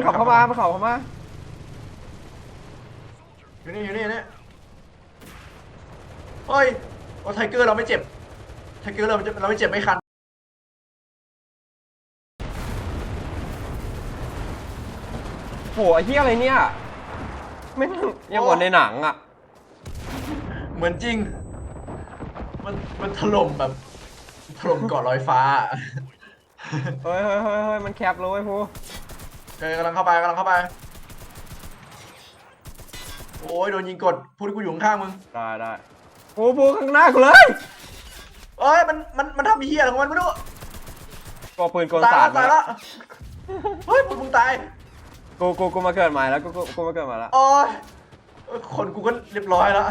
มันขับเข้ามามันขับเข้ามาอยู่นี่อยู่นี่อยู่นี่เฮ้ยโอ้ไทเกอร์เราไม่เจ็บ ไทเกอร์เราไม่เจ็บเราไม่เจ็บไม่คันโหไอ้เหี้ยอะไรเนี่ยไม่งยังกว่าในหนังอะ เหมือนจริง มันมันถล่มแบบถล่มเกาะลอยฟ้า เฮ้ยเฮ้ยเฮ้ยเฮ้ยมันแคปเลยพู เออกำลังเข้าไปกำลังเข้าไป โอ้ยโดนยิงกดพูดที่กูอยู่ข้างๆมึงได้ได้พูพูข้างหน้ากูเลยเอ้ยมันมันมันทำเฮียอะไรของมันไม่รู้ก็ปืนกลตายสาแล้ดวตายแล้วเฮ้ยมึงมึงตายกูกูกูมาเกิดใหม่แล้วกูกูกูมาเกิดใหม่แล้วโอ้ยคนกูก็เรียบร้อยแล้ว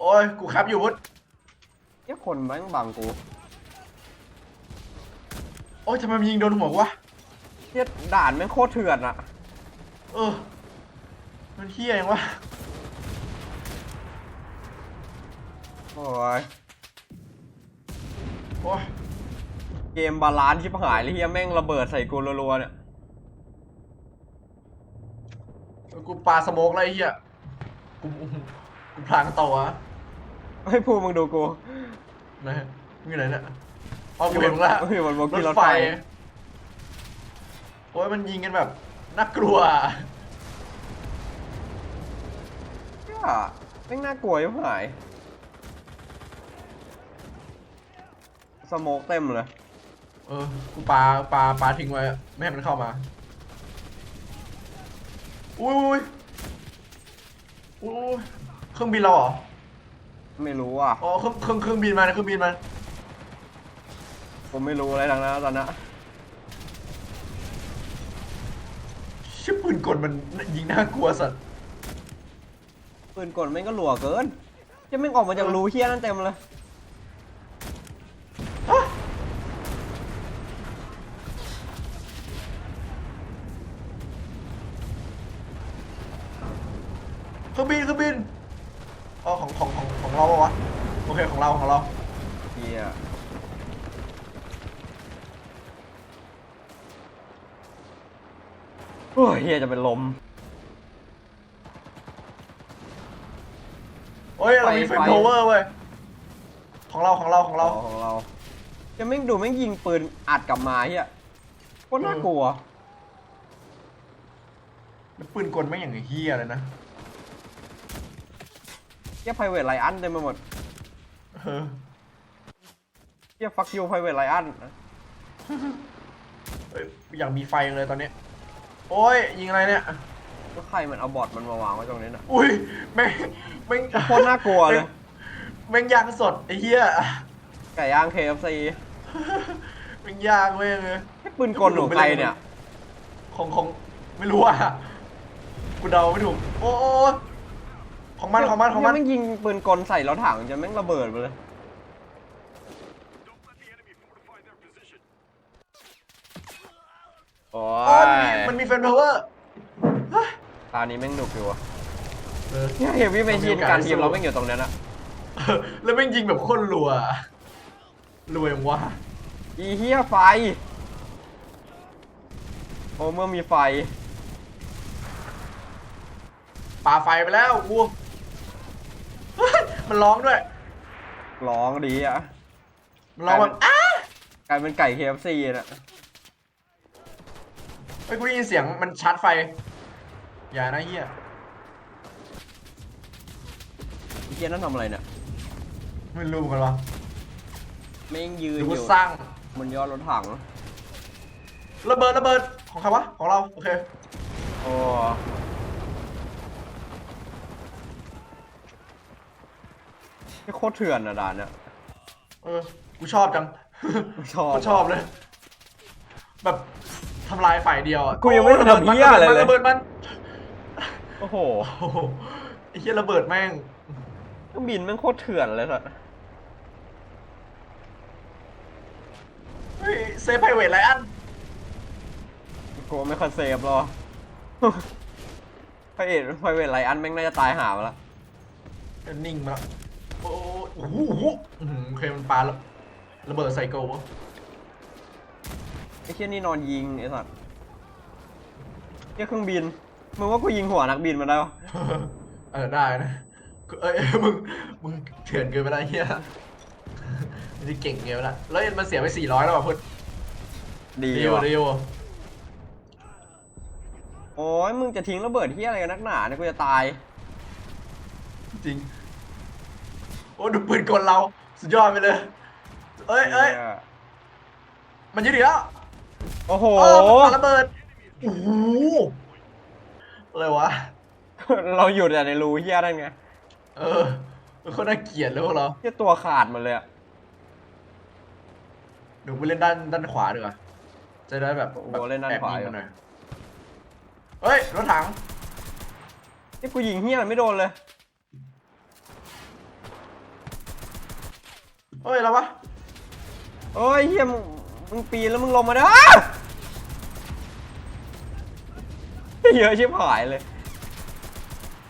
โอ้ยกูแคปอยู่พุทธเหี้ยคนแม่งบังกู โอ้ยทำไมมันยิงโดนหัวกูวะเหี้ยด่านแม่งโคตรเถื่อนอะเออ มันเฮียยังวะ โอ้ยโอ้ยเกมบาลานซ์ชิบหายเลยเฮียแม่งระเบิดใส่กูรัวๆเนี่ยกูปาสโมกอะไรเฮียกูกูพลางตัวเฮ้ยพูมึงดูกูนะมึงอยู่ไหนเนี่ย อ๋อกูเห็นมึงละอยู่บนโบกี้รรถถไฟไฟ โอ้ยมันยิงกันแบบน่ากลัวเหี้ยแม่งน่ากลัวชิบหาย สโมกเต็มเลย เออ กูปาปาปาทิ้งไว้อะไม่ให้มันเข้ามาอุ้ยอุ้ยอุ้ยเครื่องบินเราเหรอ ไม่รู้อะ อ๋อเครื่องเครื่องเครื่องบินมานะเครื่องบินมา ผมไม่รู้อะไรทั้งนั้นตอนนั้นชิบปืนกลมันยิงน่ากลัวสัตว์ปืนกลแม่งก็หลัวเกิน จะแม่งออกมาจากรูเฮี้ยนั่นเต็มเลยฮะเครื่องบินเครื่องบินอ๋อของของของของเราปะวะโอเคของเราของเรา เฮีย อ้ยเฮียจะเป็นลมเฮ้ยเรามีไฟเฟรมไฟโทเวอร์เว้ย ของเราของเราของเรา ของเราจะแม่งดูแม่งยิงปืนอัดกลับมาเฮียโคตรน่ากลัว แล้วปืนกลไม่งอย่างไอ้เฮียเลยนะเฮียไพรเวทไลอันเต็มไปหมดเออเฮียฟักยูไพรเวทไลอันเฮ้ยอยากมีไฟจังเลยตอนนี้ โอ้ยยิงอะไรเนี่ย ก็ใครมันเอาบอทมันมาวางไว้ตรงนี้น่ะ อุ้ยแม่งแม่งโคตรน่ากลัวเลย แม่งย่างสดไอ้เหี้ยไก่ย่าง KFC แม่งย่างเว้ยเลยให้ปืนกลของใครเนี่ย ของของไม่รู้อะกูเดาไม่ถูก โอ้โอ้ของมันของมันของมันเฮียแม่งยิงปืนกลใส่รถถังจนแม่งระเบิดไปเลย โอ้โอ้ยยมันมีเฟนพาวเวอร์ตานี้แม่งหนุกอยู่อะเออ เนี่ยเฮฟวี่เมชินเรามีโอกาสการทีมสู้เราแม่งอยู่ตรงนั้นอะแล้วแม่งยิงแบบโคตรรัวรวยว่ะอีเฮียไฟ โอ้เมื่อมีไฟ ปาไฟไปแล้วกูเฮ้ยมันร้องด้วย ร้องดีอะมันร้องแบบอ้ากลายเป็นไก่ KFC น่ะเฮ้ยกูได้ยินเสียงมันชาร์จไฟ อย่านะเฮียไอ้เฮียนั่นทำอะไรเนี่ยไม่รู้เหมือนกันวะแม่งยืนเดี๋ยวอกูยู่สร้างบนยอดรถถังระเบิดระเบิดของใครวะของเราโอเคโอ้นี่โคตรเถื่อนอะด่านเนี่ย เออกูชอบจัง ชอบ กูชอบเลย แบบ ทำลายฝ่ายเดียวอะกูยังไม่ได้ทำเหี้ยอะไรเลย ระเบิดมันโอ้โหโอ้โหไอ้เหี้ยระเบิดแม่ง เครื่องบินแม่งโคตรเถื่อนเลยสัสเฮ้ยเซฟไพรเวทไรอันกูไม่ค่อยเซฟหรอกพระเอกพระเวทไลอันแม่งน่าจะตายหามาแล้วนิ่งมาแล้วโอ้โหโอ้โหอื้อหือโอเคมันปาระระเบิดใส่โกวะ อ้เชี่ยนี่นอนยิงไอ้สัตว์เชี่ยเครื่องบิน มึงว่ากูยิงหัวนักบินมาได้ปะเออได้นะเอ้ยมึงมึงเถื่อนเกินไปแล้วเฮียมันจะเก่งเกินไปแล้วแล้วมันเสียไปสี่ร้อยแล้วว่ะพุทธดีดีวว่ะดีวโอ้ยมึงจะทิ้งระเบิดที่อะไรกันนักหนาเนี่ยกูจะตาย จริง โอ้ดูปืนกลเรา สุดยอดไปเลย เอ้ยเอ้ยหี้มันยึดอีกแล้ว โอ้โหโอ้มันปาระเบิดโอ้โหอะไรวะ เราอยู่แต่ในรูเฮียนั่นไงเออมันคนน่าเกลียดเลยพวกเราเฮียตัวขาดหมาเลยอะเดี๋ยวกูเล่นด้านด้านขวาดีกว่าจะได้แบบโอ้แบบเล่นด้านขวาแอบอยิยู่งมันหน่อยเฮ้ยรถถังนี่กูยิงเฮียไม่โดนเลย เฮ้ยแล้ววะ โอ้ยเฮียมึงมึงปีนแล้วมึงลงมาได้อ้าว เยอะชิบหายเลย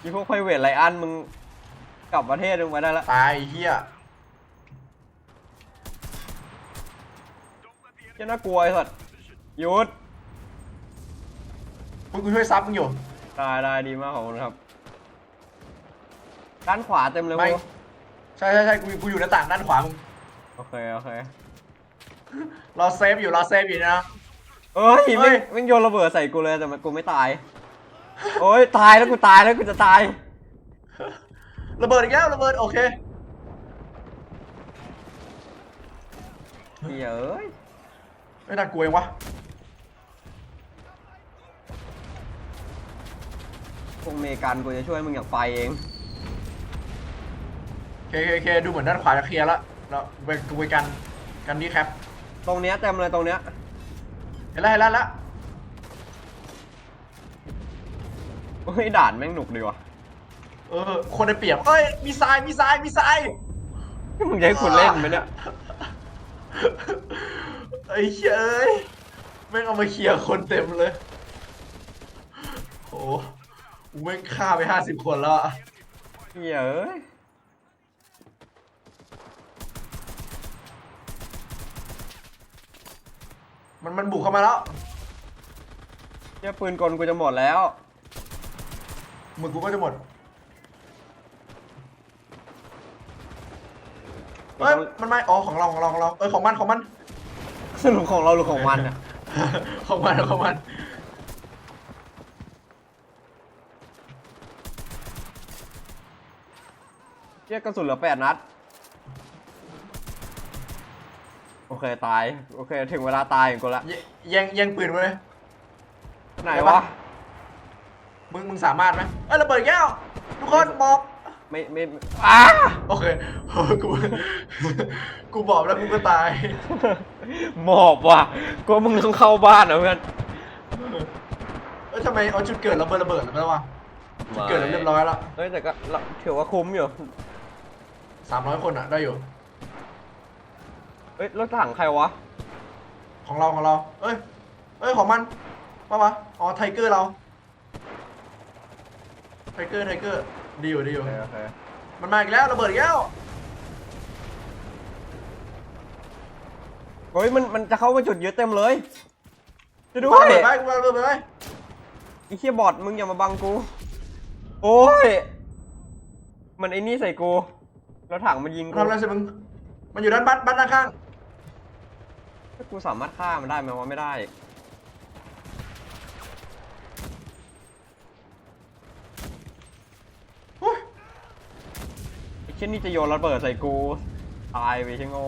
อีพวกไพรเวทไลอันมึงกลับประเทศมึงมาได้ละตายไอ้เฮียเฮียน่ากลัวไอ้สัตว์หยุดมึงกูช่วยซับมึงอยู่ได้ได้ดีมากขอบคุณครับ ด้านขวาเต็มเลยไม่กูใช่ใช่ใช่กูกูอยู่หน้าต่างด้านขวามึงโอเคโอเครอเซฟอยู่รอเซฟอยู่นะ เอ้ยเฮ้ไม่ยไม่โยนระเบิดใส่กูเลยแต่มันกูไม่ตาย โอ้ยตายแล้วกูตายแล้วกูจะตาย ระเบิดอีกแล้วระเบิดโอเคเฮ้ยเอ้ยไม่น่ากลัวเองวะพวกเมกันกูจะช่วยมึงอย่างไฟเอง โอเคโอเคโอเคดูเหมือนด้านขวาจะเคลียร์แล้วเราไปกูไปกันกันนี่ครับตรงเนี้ยเต็มเลยตรงเนี้ยเห็นแล้วเห็นแล้วเห็นแล้ว เฮ้ยด่านแม่งหนุกดีว่ะเออ คนได้เปรียบเอ้ย มีทราย มีทราย มีทราย มึงจะให้คุณเล่นไหมเนี่ย ไอ้เหี้ยเอ้ยแม่งเอามาเคลียร์คนเต็มเลย โอ้กูแม่งฆ่าไปห้าสิบคนแล้วอะเฮ้ยเอ้ยมันมันบุกเข้ามาแล้วเฮียปืนกลกูจะหมดแล้ว มือกูก็จะหมดเอ้ยมันไม่อ๋อของเราของเราของเราเอ้ยของมันของมัน สรุปของเราหรือของมันอะของมันของมันเฮียกระสุนเหลือแปดนัด โอเคตาย โอเค ถึงเวลาตายของกูละ แยแย่งแย่งปืนมาเลยไหนได้วะปะ มึงมึงสามารถไหมเอ้ยระเบิดแก้วทุกคนบอกไม่ไม่อ้าโอเคกูกูบอกแล้วกูก็ตายหมอบว่ะกูว่ามึงต้องเข้าบ้านนะเพื่อนเอ้ยทำไมเอาจุดเกิดระเบิดระเบิดแล้ววะจุดเกิดเรียบร้อยแล้วเฮ้ยแต่ก็เราถือว่าคุ้มอยู่สามร้อยคนอะได้อยู่เฮ้ยรถถังใครวะ ของเราของเรา เอ้ยเอ้ยของมันป่าวะอ๋อไทเกอร์เราไท เกอร์ไทเกอร์ดีอยู่ดีอยู่โอเคโอเคมันมาอีกแล้วระเบิดอีกแล้วเฮ้ยมันมันจะเข้ามาจุดยึดเต็มเลยช่วยด้กูวระยเบิดไปกูระเบิดไปไอ้เคียบอดมึงอย่ามาบังกู โอ้ย มันไอ้นี่ใส่กู แล้วถังมันยิงกูทำอะไรสิมึงมันอยู่ด้านบ้านบ้านข้างกูสามารถฆ่ามันได้ไหมว่าไม่ได้ ๆอุ๊ย ไอ้เช่นนี่จะโยนระเบิดใส่กู ตายไปใช่โง่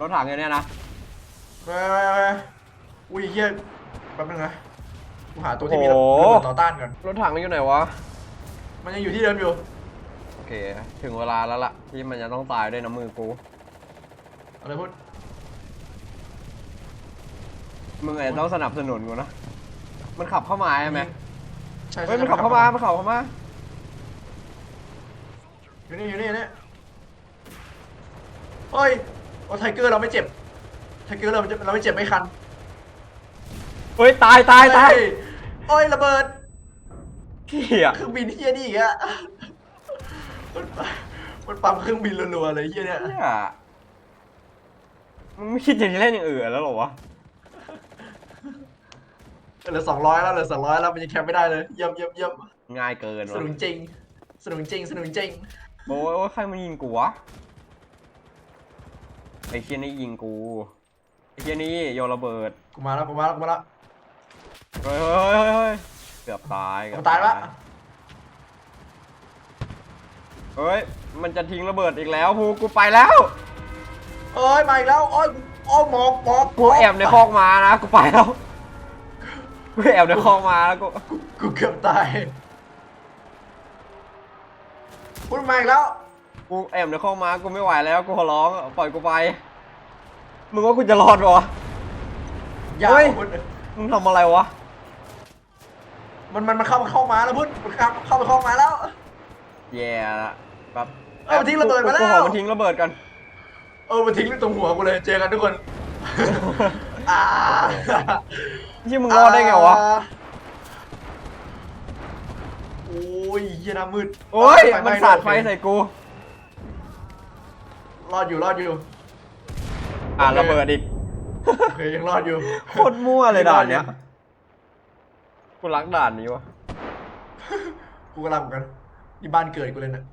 รถถังอย่างเนี้ยนะไปไปไปอุ้ยเฮียแป๊บนึงนะกูหาตัวที่มีระโอ้ระโหเบิดต่อต้านก่อนรถถังมันอยู่ไหนวะ มันยังอยู่ที่เดิมอยู่ โอเค ถึงเวลาแล้วล่ะ ที่มันจะต้องตายด้วยน้ำมือกูอะไรพูดมึงอาจจะต้องสนับสนุนกูนะ มันขับเข้ามาใช่ไหมใช่เฮ้ยใช่มันขับเข้ามา มันขับเข้ามา อยู่นี่อยู่นี่อยู่นี่เฮ้ยโอ้ไทเกอร์เราไม่เจ็บ ไทเกอร์เราไม่เจ็บเราไม่เจ็บไม่คันเฮ้ยตายตายตายเฮ้โอ้ยระเบิดเหี้ยเครื่องบินเฮียนี่อีกอะมันมันปั๊มเครื่องบินรัวๆเลยเฮียเนี่ยเหี้ยมึงไม่คิดจะเล่นอย่างอื่นแล้วเหรอวะเหลือสองร้อยแล้วเหลือสองร้อยแล้วมันยังแคปไม่ได้เลยเยี่ยมเยี่ยมเยี่ยมง่ายเกินสวะนุกจริงสนุกจริงสนุกจริง โอ้ยโอ้ยใครมันยิงกูวะไอ้เคียนี่ยิงกูไอ้เคียนี่โยนระเบิดกูมาแล้วกูมาแล้วกูมาแล้วเฮ้ยเฮ้ยเฮ้ยเฮ้ยเกือบตายเกืกูอบตายละเฮ้ยมันจะทิ้งระเบิดอีกแล้วภูกูไปแล้วเอ้ยมาอีกแล้วโอ้ยโอ้ยหมอบหมอบกูแอบในคอกมานะกูไปแล้วกูแอบในคอกมาแล้วกู กูกูเกือบตาย พูดมาอีกแล้วกูแอบในคอกมากูไม่ไหวแล้วกูขอร้องปล่อยกูไป มึงว่ากูจะรอดปะวะ อย่าเฮ้ย พูดมึงทำอะไรวะ มันมันมันเข้ามาเข้ามาแล้วพูดมันเข้าเข้ามาเข้ามาแล้ว แย่ละแบบเอ้ยมันทิ้งระเบิดมาแล้ว กูขอมันทิ้งระเบิดกัน เออมันทิ้งตรงหัวกูเลยเจอกันทุกคน อ่า ที่มึงรอดได้ไงวะ โอ้ยเหี้ยหน้ามืดโอ้ยฟหมันสาดไฟใส่กู รอดอยู่รอดอยู่ อ่าโอเคระเบิดอีก โอเคยังรอดอยู่ โคตรมั่วเลยด่านเนี้ย กูรักด่านนี้วะกูกำลังเหมือนกันนี่บ้านเกิดกูเลยเนี่ย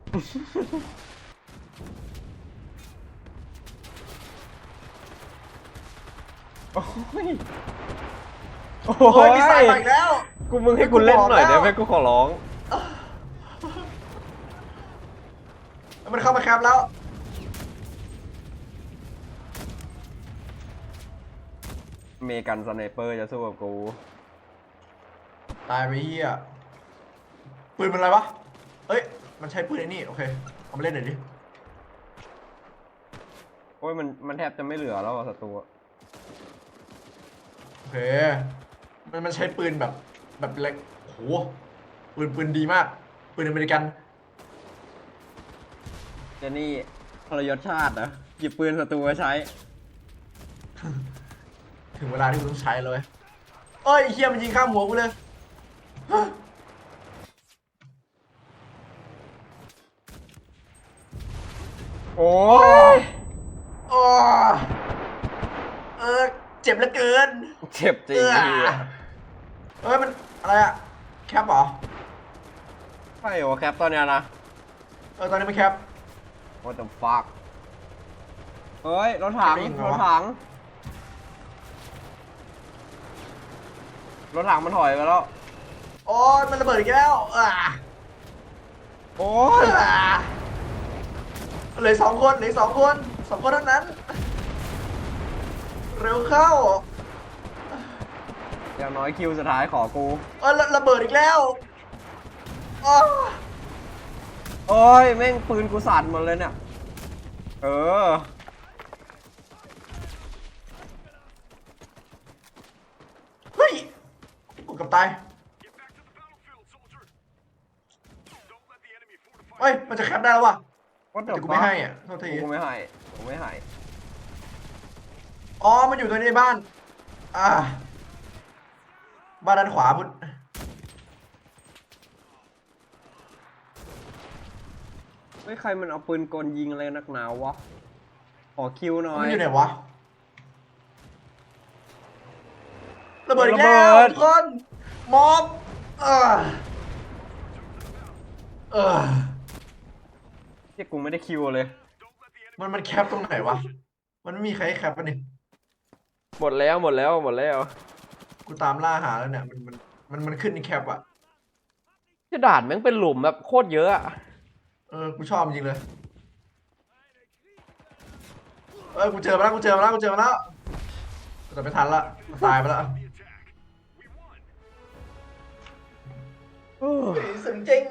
โอ้ย โอ้โอ้ยยมีสายมาอีกแล้ว กูมึงให้กูเล่นหน่อยได้ไหมกูขอร้อง มันเข้ามาแคปแล้ว เมกันสไนเปอร์จะสู้กับกู ตายไปเฮียปืนมันอะไรวะ เอ้ย มันใช้ปืนไอ้นี่ โอเค เอามาเล่นหน่อยดิ โอ้ยมันมันแทบจะไม่เหลือแล้วอะศัตรูอะโอเค มันมันใช้ปืนแบบแบบเล็กโห ปืนปืนดีมาก ปืนอเมริกัน เจนี่ทรยศชาตินะหยิบปืนศัตรูมาใช้ ถึงเวลาที่กูต้องใช้เลยเอ้ยไอ้เฮียมันยิงข้ามหัวกูเลยโอ้ยโอ้เออเจ็บเหลือเกิน เจ็บจริงเออไอ้เหี้ยเอ้ยมันอะไรอะแคปเหรอ ใช่เหรอแคปตอนเนี้ยนะเออตอนนี้มันแคป What the fuck เฮ้ยรถถังไม่ได้ยินเหรรอถวะถังรถถังมันถอยไปแล้ว โอ้ยมันระเบิดอีกแล้วอ่าโอ้เหยลือสองคนเหลือสองคนสองคนเท่านั้น เร็วเข้า อย่างน้อยคิวสุดท้ายขอกู เออระระเบิดอีกแล้ว อ้อโอ้ยแม่งปืนกูสั่นหมดเลยเนี่ย เออ เฮ้ยกูเกับตาย เฮ้ย มันจะแคปได้แล้ววะ What the แต่กูไม่ fuck ให้อะโทษทีกูไม่ให้กูไม่ให้อ๋อ มันอยู่ตรงนี้ในบ้าน อ่า บ้านด้านขวาพุทธ เฮ้ยใครมันเอาปืนกลยิงอะไรนักหนาวะ ขอคิวหน่อยมันอยู่ไหนวะระเบิดอีกแล้วระเบิดทุกคนมอบเออเออที่กูไม่ได้คิวเลย มันมันแคปตรงไหนวะ มันไม่มีใครให้แคปปะเนี่ยหมดแล้วหมดแล้วหมดแล้ว กูตามล่าหาแล้วเนี่ย มันมันมันมันขึ้นในแคปอะที่ด่านแม่งเป็นหลุมแบบโคตรเยอะอะ เออ กูชอบจริงเลย เออ กูเจอมาแล้ว กูเจอมาแล้ว กูเจอมาแล้ว แต่ไม่ทันละมันตายไปแล้วเออเฮ้ยสุดจริง